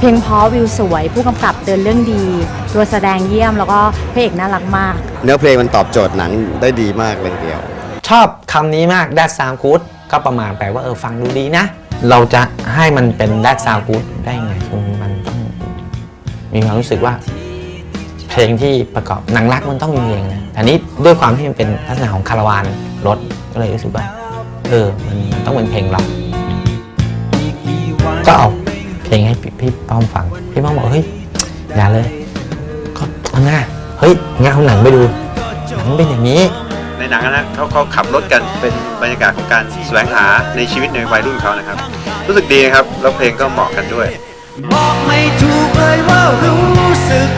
เพลงเพราะวิวสวย ผู้กำกับเดินเรื่องดี ตัวแสดงเยี่ยมแล้วก็พระเอกน่ารักมาก เนื้อเพลงมันตอบโจทย์หนังได้ดีมากเลยทีเดียว ชอบคำนี้มาก that sound good ก็ประมาณแปลว่าเออฟังดูดีนะ เราจะให้มันเป็น that sound good ได้ไงคือมันต้องมีความรู้สึกว่า เพลงที่ประกอบหนังรักมันต้องมีเพลงนะอันนี้ด้วยความที่มันเป็นลักษณะของคาราวานรถก็เลยรู้สึกว่าเออมันมันต้องเป็นเพลงร็อกก็เอา เพลงให้พี่พี่ป้อมฟัง พี่ป้อมบอกเฮ้ยอย่าเลย ก็เอาหน้าเฮ้ยงั้นเอาหนังไปดูหนังเป็นอย่างนี้ ในหนังนะเขาเขาขับรถกันเป็นบรรยากาศของการแสวงหาในชีวิตในวัยรุ่นเขานะครับ รู้สึกดีนะครับ แล้วเพลงก็เหมาะกันด้วย บอกไม่ถูกเลยว่ารู้สึก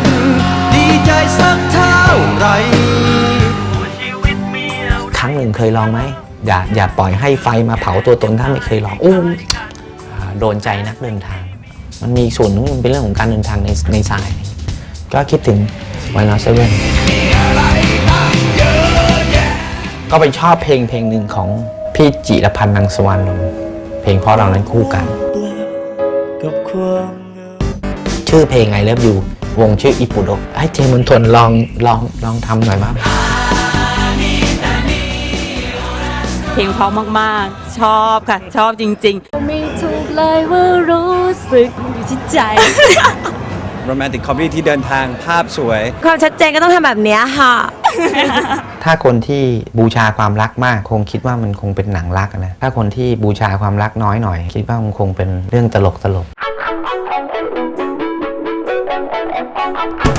ดีใจสักเท่าไหรครั้งหนึ่งเคยลองไหมอย่าอย่าปล่อยให้ไฟมาเผาตัวตนถ้าไม่เคยลองอู้อ่าโดนใจนักเดินทาง มันมีส่วนนึงมันเป็นเรื่องของการเดินทางในในสาย ก็คิดถึงวันลอเซเว่นก็ไปชอบเพลงเพลงหนึ่งของพี่จิรพันธ์นังสวรรณนท์เพลงเพราะเรานั้นคู่กัน ชื่อเพลง I Love You วงชื่ออิปุโดให้เจมนทนลองลองลองทำหน่อยมั้ง เพลงเพราะมากๆ ชอบค่ะ ชอบจริงๆไม่ถูกเลยว่ารู้สึกอยู่ที่ใจ โรแมนติกคอมเมดี้ที่เดินทางภาพสวย ความชัดเจนก็ต้องทำแบบเนี้ยค่ะ ถ้าคนที่บูชาความรักมาก คงคิดว่ามันคงเป็นหนังรักนะ ถ้าคนที่บูชาความรักน้อยหน่อย คิดว่ามันคงเป็นเรื่องตลกตลก right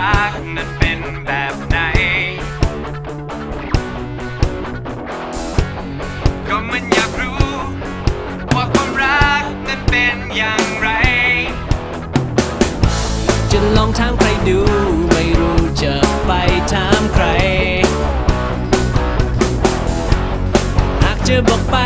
รักนั้นเป็นแบบไหน ก็มันอยากรู้ ว่าความรักนั้นเป็นอย่างไร จะลองถามใครดู ไม่รู้จะไปถามใคร หากจะบอกไป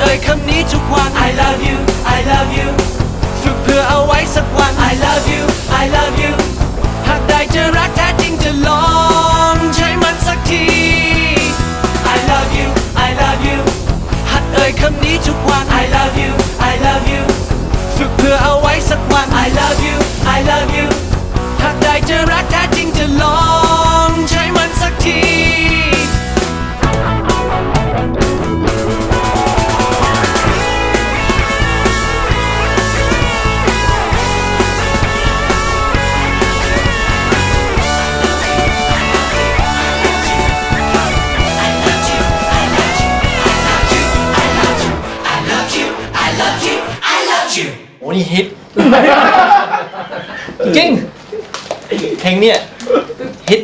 เอ่ยคำนี้ทุกวัน I love you I love you ฝึกเพื่อเอาไว้สักวัน I love you I love you หากได้จะรักแท้จริงจะลองใช้มันสักที I love you I love you หัดเอ่ยคำนี้ทุกวัน I love you I love you ฝึกเพื่อเอาไว้สักวัน I love you I love you หากได้จะรักแท้จริงจะลอง นี้ฮิต จริงเพลงเนี้ยฮิต